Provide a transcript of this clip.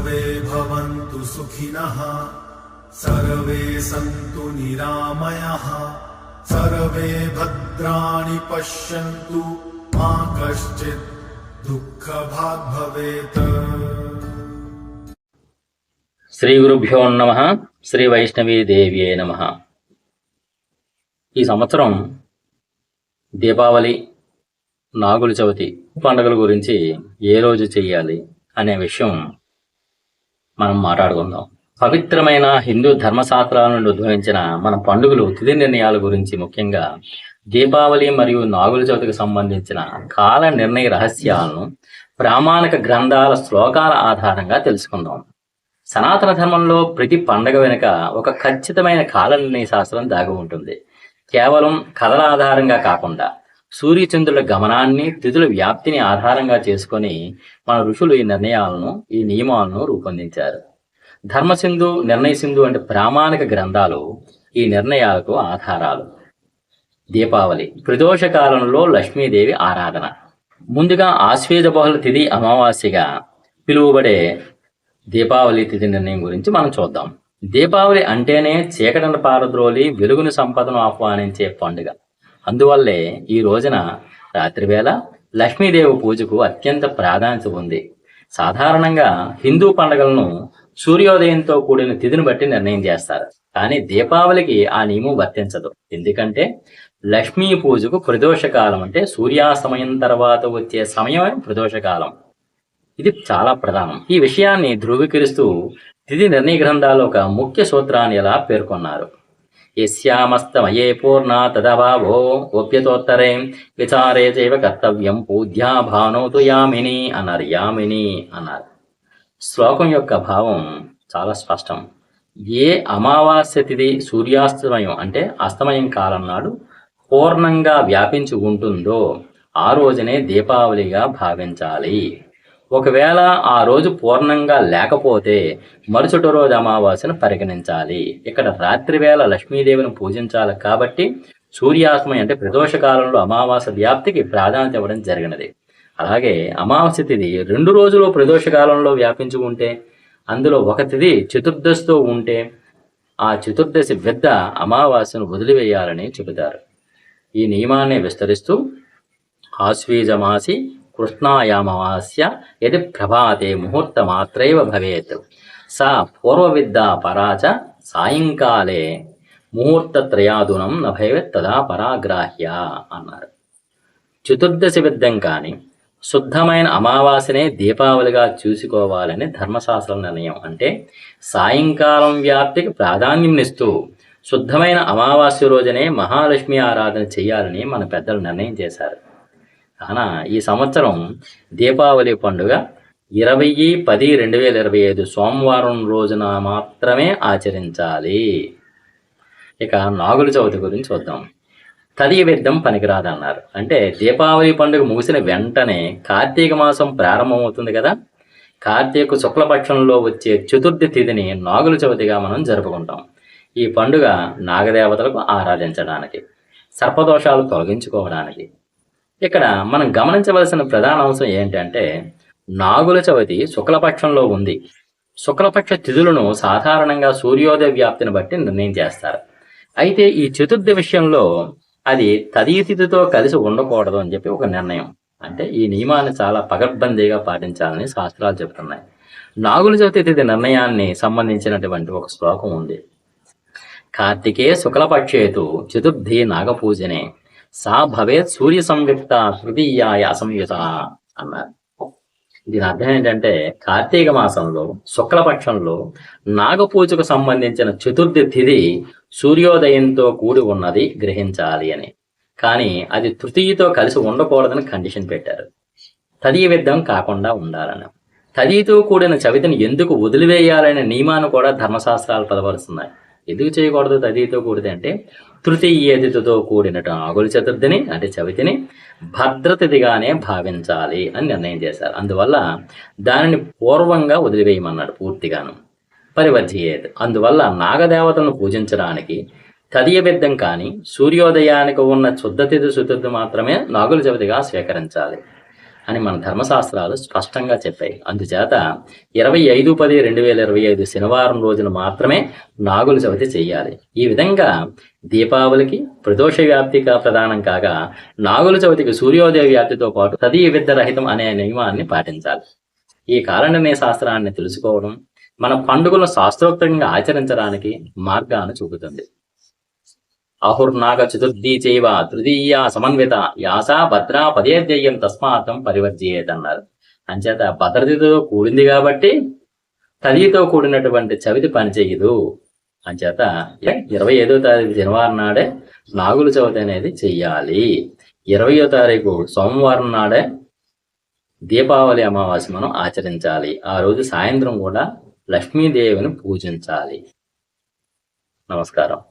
सर्वे भवन्तु सुखिनः सर्वे सन्तु निरामयः सर्वे भद्राणि पश्यन्तु मा कश्चित् दुःखभाग् भवेत् శ్రీ గురుభ్యో నమ శ్రీ వైష్ణవీ దేవ్యే నమ ఈ సంవత్సరం దీపావళి నాగుల చవితి పండుగల గురించి ఏ రోజు చెయ్యాలి అనే విషయం మనం మాట్లాడుకుందాం. పవిత్రమైన హిందూ ధర్మశాస్త్రాల నుండి ఉద్భవించిన మన పండుగలు తుది నిర్ణయాల గురించి ముఖ్యంగా దీపావళి మరియు నాగుల చవితికి సంబంధించిన కాల నిర్ణయ రహస్యాలను ప్రామాణిక గ్రంథాల శ్లోకాల ఆధారంగా తెలుసుకుందాం. సనాతన ధర్మంలో ప్రతి పండగ వెనుక ఒక ఖచ్చితమైన కాల నిర్ణయ శాస్త్రం దాగి ఉంటుంది. కేవలం కథల ఆధారంగా కాకుండా సూర్యచంద్రుల గమనాన్ని తిథుల వ్యాప్తిని ఆధారంగా చేసుకొని మన ఋషులు ఈ నిర్ణయాలను ఈ నియమాలను రూపొందించారు. ధర్మసింధు నిర్ణయ సింధు అంటే ప్రామాణిక గ్రంథాలు ఈ నిర్ణయాలకు ఆధారాలు. దీపావళి ప్రదోష కాలంలో లక్ష్మీదేవి ఆరాధన. ముందుగా ఆశ్వేజ బహుళ తిథి అమావాస్యగా పిలువబడే దీపావళి తిథి నిర్ణయం గురించి మనం చూద్దాం. దీపావళి అంటేనే చీకటన పారద్రోలి వెలుగుని సంపదను ఆహ్వానించే పండుగ. అందువల్లే ఈ రోజున రాత్రివేళ లక్ష్మీదేవి పూజకు అత్యంత ప్రాధాన్యత ఉంది. సాధారణంగా హిందూ పండుగలను సూర్యోదయంతో కూడిన తిథిని బట్టి నిర్ణయం చేస్తారు. కానీ దీపావళికి ఆ నియమం వర్తించదు. ఎందుకంటే లక్ష్మీ పూజకు ప్రదోషకాలం అంటే సూర్యాస్తమయం తర్వాత వచ్చే సమయమే ప్రదోషకాలం. ఇది చాలా ప్రధానం. ఈ విషయాన్ని ధృవీకరిస్తూ తిథి నిర్ణయ గ్రంథాలు ఒక ముఖ్య సూత్రాన్ని ఎలా పేర్కొన్నారు? యస్యామస్తమయే పూర్ణ తదభావో గోప్యతోత్తరే విచారే చైవ కర్తవ్యం పూజ్యా భానోతు యామిని అన్నారు యామిని అన్నారు శ్లోకం యొక్క భావం చాలా స్పష్టం. ఏ అమావాస్య తిథి సూర్యాస్తమయం అంటే అస్తమయం కాలం నాడు పూర్ణంగా వ్యాపించి ఉంటుందో ఆ రోజునే దీపావళిగా భావించాలి. ఒకవేళ ఆ రోజు పూర్ణంగా లేకపోతే మరుసటి రోజు అమావాస్యను పరిగణించాలి. ఇక్కడ రాత్రి వేళ లక్ష్మీదేవిని పూజించాలి కాబట్టి సూర్యాస్తమయం అంటే ప్రదోష కాలంలో అమావాస్య వ్యాప్తికి ప్రాధాన్యత ఇవ్వడం జరిగినది. అలాగే అమావాస్య తిథి రెండు రోజులు ప్రదోష కాలంలో వ్యాపించి ఉంటే అందులో ఒక తిథి చతుర్దశితో ఉంటే ఆ చతుర్దశి పెద్ద అమావాస్యను వదిలివేయాలని చెబుతారు. ఈ నియమాన్ని విస్తరిస్తూ ఆశ్వీజమాసి కృష్ణాయామవాస్య యది ప్రభాతే ముహూర్తమాత్రైవ భవేత్. సా పూర్వవిద్దా పరాచ సాయంకాలే ముహూర్తత్రయాదునం నభవేత్ తదా పరాగ్రాహ్య అన్నారు. చతుర్దశి విద్దం కానీ శుద్ధమైన అమావాస్యనే దీపావళిగా చూసుకోవాలని ధర్మశాస్త్ర నిర్ణయం అంటే సాయంకాలం వ్యాప్తికి ప్రాధాన్యంనిస్తూ శుద్ధమైన అమావాస్య రోజునే మహాలక్ష్మి ఆరాధన చేయాలని మన పెద్దలు నిర్ణయం చేశారు. కాన ఈ సంవత్సరం దీపావళి పండుగ ఇరవై పది రెండు వేల ఇరవై ఐదు సోమవారం రోజున మాత్రమే ఆచరించాలి. ఇక నాగుల చవితి గురించి చూద్దాం. తదియ వ్యర్థం పనికిరాదన్నారు. అంటే దీపావళి పండుగ ముగిసిన వెంటనే కార్తీక మాసం ప్రారంభమవుతుంది కదా? కార్తీక శుక్లపక్షంలో వచ్చే చతుర్థి తిథిని నాగుల చవితిగా మనం జరుపుకుంటాం. ఈ పండుగ నాగదేవతలకు ఆరాధించడానికి సర్పదోషాలు తొలగించుకోవడానికి ఇక్కడ మనం గమనించవలసిన ప్రధాన అంశం ఏంటంటే నాగుల చవితి శుక్లపక్షంలో ఉంది. శుక్లపక్ష తిథులను సాధారణంగా సూర్యోదయ వ్యాప్తిని బట్టి నిర్ణయం చేస్తారు. అయితే ఈ చతుర్థి విషయంలో అది తదితిథితో కలిసి ఉండకూడదు అని చెప్పి ఒక నిర్ణయం. అంటే ఈ నియమాన్ని చాలా పగడ్బందీగా పాటించాలని శాస్త్రాలు చెప్తున్నాయి నాగుల చవితి తిథి నిర్ణయాన్ని సంబంధించినటువంటి ఒక శ్లోకం ఉంది. కార్తికే శుక్లపక్షేతు చతుర్థి నాగపూజనే. సా భవేత్ సూర్య సంయుక్త తృతీయాయ అసంయుత అన్నారు దీని అర్థం ఏంటంటే కార్తీక మాసంలో శుక్లపక్షంలో నాగపూజకు సంబంధించిన చతుర్థి తిథి సూర్యోదయంతో కూడి ఉన్నది గ్రహించాలి అని. కానీ అది తృతీయతో కలిసి ఉండకూడదని కండిషన్ పెట్టారు. తదీయ విద్ధం కాకుండా ఉండాలని. తదీతో కూడిన చవితిని ఎందుకు వదిలివేయాలనే నియమాన్ని కూడా ధర్మశాస్త్రాలు పదపరుస్తున్నాయి ఎందుకు చేయకూడదు? తదితో కూడిది అంటే తృతీయ తిథితో కూడిన నాగుల చతుర్థిని అంటే చవితిని భద్రతిథిగానే భావించాలి అని నిర్ణయం చేశారు. అందువల్ల దానిని పూర్వంగా వదిలివేయమన్నాడు పూర్తిగాను. పరివర్జయేది అందువల్ల నాగదేవతలను పూజించడానికి తదియబిద్ధం కానీ సూర్యోదయానికి ఉన్న శుద్ధతిథి శుద్ధి మాత్రమే నాగుల చవితిగా స్వీకరించాలి. అని మన ధర్మశాస్త్రాలు స్పష్టంగా చెప్పాయి. అందుచేత ఇరవై ఐదు పది రెండు వేల ఇరవై ఐదు శనివారం రోజున మాత్రమే నాగుల చవితి చెయ్యాలి ఈ విధంగా దీపావళికి ప్రదోష వ్యాప్తిగా ప్రధానం కాగా నాగుల చవితికి సూర్యోదయ వ్యాప్తితో పాటు తదీ విద్య రహితం అనే నియమాన్ని పాటించాలి. ఈ కాలనిర్ణయ శాస్త్రాన్ని తెలుసుకోవడం మన పండుగలను శాస్త్రోక్తంగా ఆచరించడానికి మార్గాన్ని చూపుతుంది. ఆహుర్నాగ చతుర్థి చైవ తృతీయ సమన్విత. యాస భద్రా పదేద్యం తస్మాత్తం పరివర్జయేత్ అన్నారు అంచేత భద్రతతో కూడింది కాబట్టి తదితో కూడినటువంటి చవితి పనిచేయదు. అంచేత ఇరవై ఐదో తారీఖు శనివారం నాడే నాగుల చవితి అనేది చెయ్యాలి. ఇరవయో తారీఖు సోమవారం నాడే దీపావళి అమావాస్య మనం ఆచరించాలి. ఆ రోజు సాయంత్రం కూడా లక్ష్మీదేవిని పూజించాలి. నమస్కారం.